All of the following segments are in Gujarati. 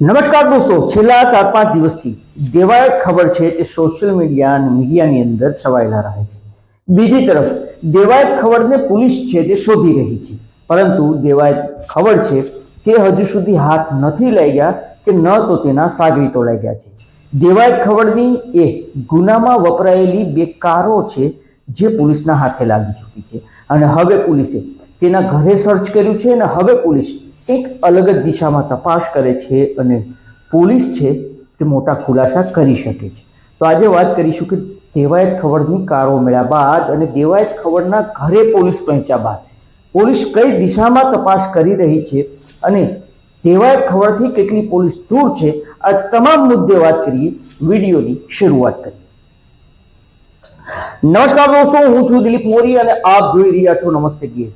નમસ્કાર દોસ્તો, છેલ્લા ચાર પાંચ દિવસથી દેવાયત ખબર છે કે સોશિયલ મીડિયા અને મીડિયાની અંદર છવાયેલા રહે છે. બીજી તરફ, દેવાયત ખબરને પોલીસ છે તે શોધી રહી છે. પરંતુ દેવાયત ખબર છે તે હજુ સુધી હાથ નથી લઈ ગયા કે ન તો તેના સાગરીતો લઈ ગયા છે. દેવાયત ખબરની એ ગુનામાં વપરાયેલી બે કારો છે જે પોલીસના હાથે લાગી ચૂકી છે. અને હવે પોલીસે તેના ઘરે સર્ચ કર્યું છે અને હવે પોલીસ એક અલગ જ દિશામાં તપાસ કરે છે અને પોલીસ છે તે મોટા ખુલાસા કરી શકે છે. તો આજે વાત કરીશું કે દેવાયત ખબરની કારો મળ્યા બાદ અને દેવાયત ખબરના ઘરે પોલીસ પહોંચ્યા બાદ. પોલીસ કઈ દિશામાં તપાસ કરી રહી છે અને દેવાયત ખબરથી કેટલી પોલીસ દૂર છે, આ તમામ મુદ્દે વાત કરીએ વિડીયોની શરૂઆત કરીએ. નમસ્કાર દોસ્તો, હું છું દિલીપ મોરી અને આપ જોઈ રહ્યા છો નમસ્તે ગીર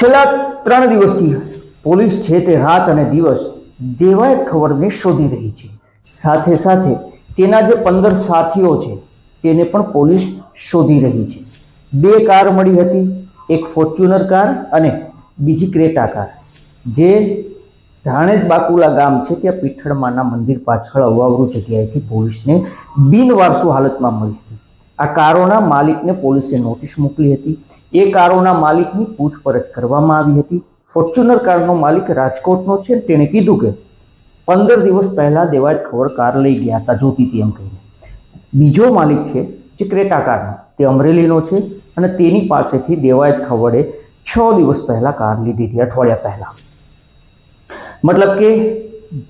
છેલ્લા ત્રણ દિવસથી પોલીસ છે તે રાત અને દિવસ દેવાય ખબરને શોધી રહી છે. સાથે સાથે તેના જે પંદર સાથીઓ છે, તેને પણ પોલીસ શોધી રહી છે. બે કાર મળી હતી, એક ફોર્ચ્યુનર કાર અને બીજી ક્રેટા કાર. જે ધાણેજ બાકુલા ગામ છે, ત્યાં પીઠળમાના મંદિર પાછળ અવાવરૂ જગ્યાએથી પોલીસને બિનવારસુ હાલતમાં મળી હતી. આ કારોના માલિકને પોલીસે નોટિસ મોકલી હતી. એ કારોના માલિકની પૂછપરછ કરવામાં આવી હતી. ફોર્ચ્યુનર કારનો માલિક રાજકોટનો છે તેણે કીધું કે પંદર દિવસ પહેલાં દેવાજ ખબર કાર લઈ ગયા હતા જોતી હતી એમ કહીને. બીજો માલિક છે જે ક્રેટા કારનો, તે અમરેલીનો છે અને તેની પાસેથી દેવાયત ખવડે છ દિવસ પહેલાં કાર લીધી હતી, અઠવાડિયા પહેલાં. મતલબ કે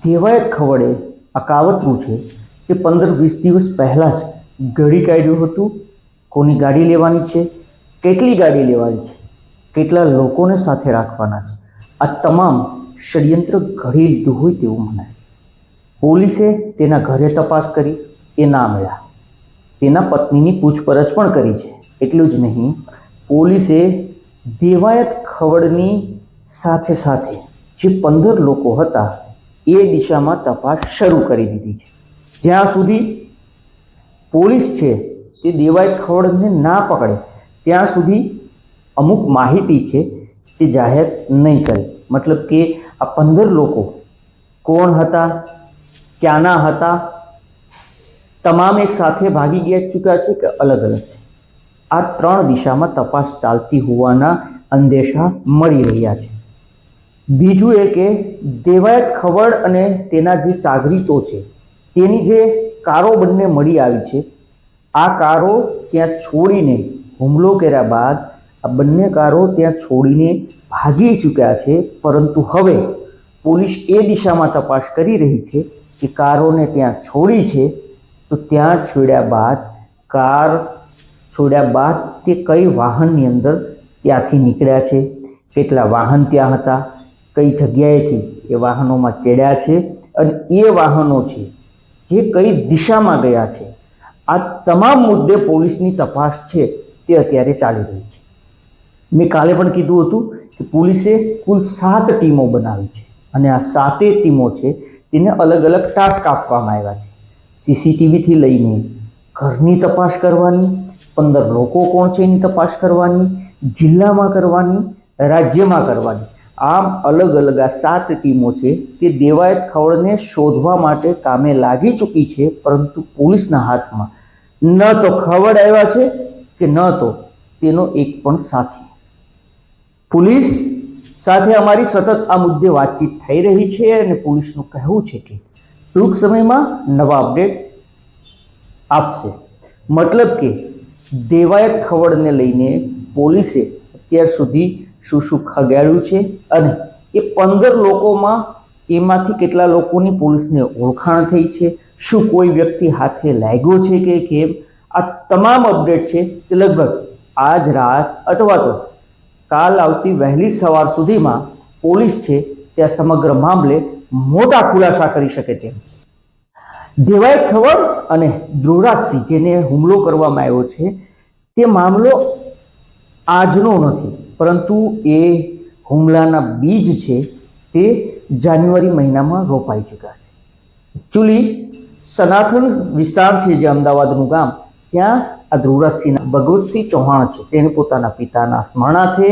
દેવાયત ખવડે આ કાવતરું છે કે પંદર વીસ દિવસ પહેલાં જ ઘડી કાઢ્યું હતું. કોની ગાડી લેવાની છે? કેટલી ગાડી લેવાની છે? કેટલા લોકોને સાથે રાખવાના છે? આ તમામ ષડયંત્ર ઘડી લીધું હોય તેવું મનાય પોલીસે તેના ઘરે તપાસ કરી, એ ના મળ્યા. તેના પત્નીની પૂછપરછ પણ કરી છે. એટલું જ નહીં, પોલીસે દેવાયત ખવડની સાથે સાથે જે પંદર લોકો હતા, એ દિશામાં તપાસ શરૂ કરી દીધી છે. જ્યાં સુધી પોલીસ છે, તે દેવાયત ખવડને ના પકડે ત્યાં સુધી અમુક માહિતી છે તે જાહેર નહીં કરે. મતલબ કે આ પંદર લોકો કોણ હતા, ક્યાંના હતા, તમામ એક સાથે ભાગી ગયા ચૂક્યા છે કે અલગ અલગ છે? આ ત્રણ દિશામાં તપાસ ચાલતી હોવાના અંદેશા મળી રહ્યા છે. બીજું એ કે દેવાયત ખવડ અને તેના જે સાગરીતો છે, તેની જે કારો બંને મળી આવી છે, આ કારો ત્યાં છોડીને હુમલો કર્યા બાદ આ બંને કારો ત્યાં છોડીને ભાગી ચૂક્યા છે. પરંતુ હવે પોલીસ એ દિશામાં તપાસ કરી રહી છે કે કારોને ત્યાં છોડી છે તો ત્યાં છોડ્યા બાદ કાર છોડ્યા બાદ તે કઈ વાહનની અંદર ત્યાંથી નીકળ્યા છે? કેટલા વાહન ત્યાં હતા? કઈ જગ્યાએથી એ વાહનોમાં ચડ્યા છે? અને એ વાહનો છે જે કઈ દિશામાં ગયા છે? આ તમામ મુદ્દે પોલીસની તપાસ છે. તે અત્યારે ચાલી રહી છે. મેં કાલે પણ કીધું હતું કે પોલીસે કુલ સાત ટીમો બનાવી છે અને આ સાતે ટીમો છે તેને અલગ અલગ ટાસ્ક આપવામાં આવ્યા છે. સીસીટીવીથી લઈને ઘરની તપાસ કરવાની, પંદર લોકો કોણ છે એની તપાસ કરવાની, જિલ્લામાં કરવાની, રાજ્યમાં કરવાની, આમ અલગ અલગ આ સાત ટીમો છે તે દેવાયત ખવડને શોધવા માટે કામે લાગી ચૂકી છે, પરંતુ પોલીસના હાથમાં ન તો ખવડ આવ્યા છે કે ન હતો તેનો એક પણ સાથી. પોલીસ સાથે અમારી સતત આ મુદ્દે વાતચીત થઈ રહી છે અને પોલીસનું કહેવું છે કે ટૂંક સમયમાં નવા અપડેટ આપશે. મતલબ કે દેવાયત ખવડને લઈને પોલીસે અત્યાર સુધી શું શું ખગાડ્યું છે અને એ પંદર લોકોમાં એમાંથી કેટલા લોકોની પોલીસને ઓળખાણ થઈ છે? શું કોઈ વ્યક્તિ હાથે લાગ્યો છે કે કેમ? આ તમામ અપડેટ છે તે લગભગ આજ રાત અથવા તો કાલ આવતી વહેલી સવાર સુધીમાં પોલીસ છે ત્યાં સમગ્ર મામલે મોટા ખુલાસા કરી શકે તેમ. છે દેવાય ખબર અને ધ્રુવરાજસિંહ જેને હુમલો કરવામાં આવ્યો છે, તે મામલો આજનો નથી, પરંતુ એ હુમલાના બીજ છે તે જાન્યુઆરી મહિનામાં રોપાઈ ચૂક્યા છે. એકચ્યુઅલી સનાતન વિસ્તાર છે જે અમદાવાદનું ગામ ત્યાં આ ધ્રુવરાજસિંહના ભગવતસિંહ ચૌહાણ છે. તેણે પોતાના પિતાના સ્મરણાર્થે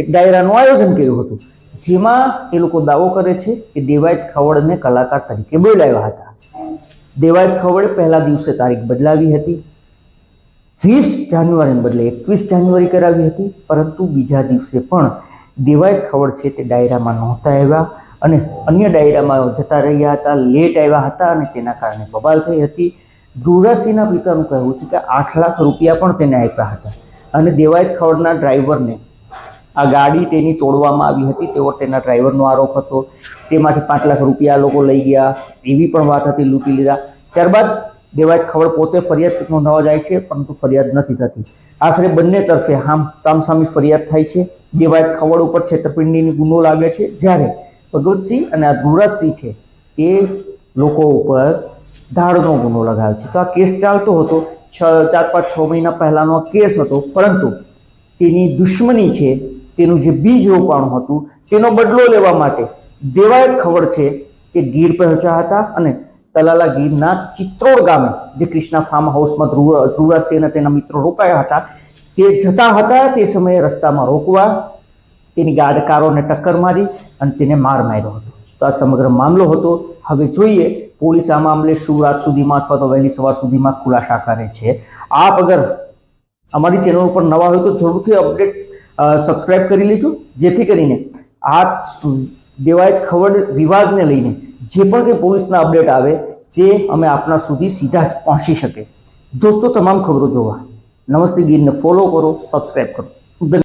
એક ડાયરાનું આયોજન કર્યું હતું. જેમાં એ લોકો દાવો કરે છે કે દેવાયત ખવડને કલાકાર તરીકે બોલાવ્યા હતા. દેવાયત ખવડે પહેલા દિવસે તારીખ બદલાવી હતી. વીસ જાન્યુઆરીને બદલે એકવીસ જાન્યુઆરી કરાવી હતી. પરંતુ બીજા દિવસે પણ દેવાયત ખવડ છે તે ડાયરામાં નહોતા આવ્યા અને અન્ય ડાયરામાં જતા રહ્યા હતા, લેટ આવ્યા હતા અને તેના કારણે બબાલ થઈ હતી. ધ્રુવરાજસિંહના પિતાનું કહેવું છે કે આઠ લાખ રૂપિયા પણ તેને આપ્યા હતા. અને દેવાયત ખવડના ડ્રાઈવરને આ ગાડી તેની તોડવામાં આવી હતી. તેવો તેના ડ્રાઈવરનો આરોપ હતો. તેમાંથી પાંચ લાખ રૂપિયા લોકો લઈ ગયા. એવી પણ વાત હતી, લૂંટી લીધા. ત્યારબાદ દેવાયત ખવડ પોતે ફરિયાદ નોંધાવા જાય છે, પરંતુ ફરિયાદ નથી થતી. આખરે બંને તરફે હામ સામસામી ફરિયાદ થાય છે. દેવાયત ખવડ ઉપર છેતરપિંડીની ગુનો લાગે છે. જ્યારે ભગવતસિંહ અને આ ધ્રુવરાજસિંહ છે એ લોકો ઉપર ધાડનો ગુનો લગાવ્યો છે. તો આ કેસ ચાલતો હતો. છ, ચાર, પાંચ, છ મહિના પહેલાનો કેસ હતો. પરંતુ તેની દુશ્મની છે, તેનું જે બીજ રોપાણું હતું, તેનો બદલો લેવા માટે દેવાય ખબર છે કે ગીર પહોંચ્યા હતા અને તલાલા ગીરના ચિત્રોડ ગામે જે કૃષ્ણા ફાર્મ હાઉસમાં ધ્રુવ ધ્રુવરાજસિંહ અને તેના મિત્રો રોકાયા હતા, તે જતા હતા તે સમયે રસ્તામાં રોકવા, તેની ગાડકારોને ટક્કર મારી અને તેને માર માર્યો હતો. તો આ સમગ્ર મામલો હતો. હવે જોઈએ, પોલીસ આ મામલે શું રાત સુધીમાં અથવા તો વહેલી સવાર સુધીમાં ખુલાસા કરે છે. આપ અગર અમારી ચેનલ ઉપર નવા હોય તો જરૂરથી અપડેટ સબસ્ક્રાઇબ કરી લેજો. જેથી કરીને આ દેવાયત ખબર વિવાદને લઈને જે પણ કંઈ પોલીસના અપડેટ આવે તે અમે આપના સુધી સીધા જ પહોંચી શકે. દોસ્તો, તમામ ખબરો જોવા. નમસ્તે ગીરને ફોલો કરો, સબસ્ક્રાઇબ કરો.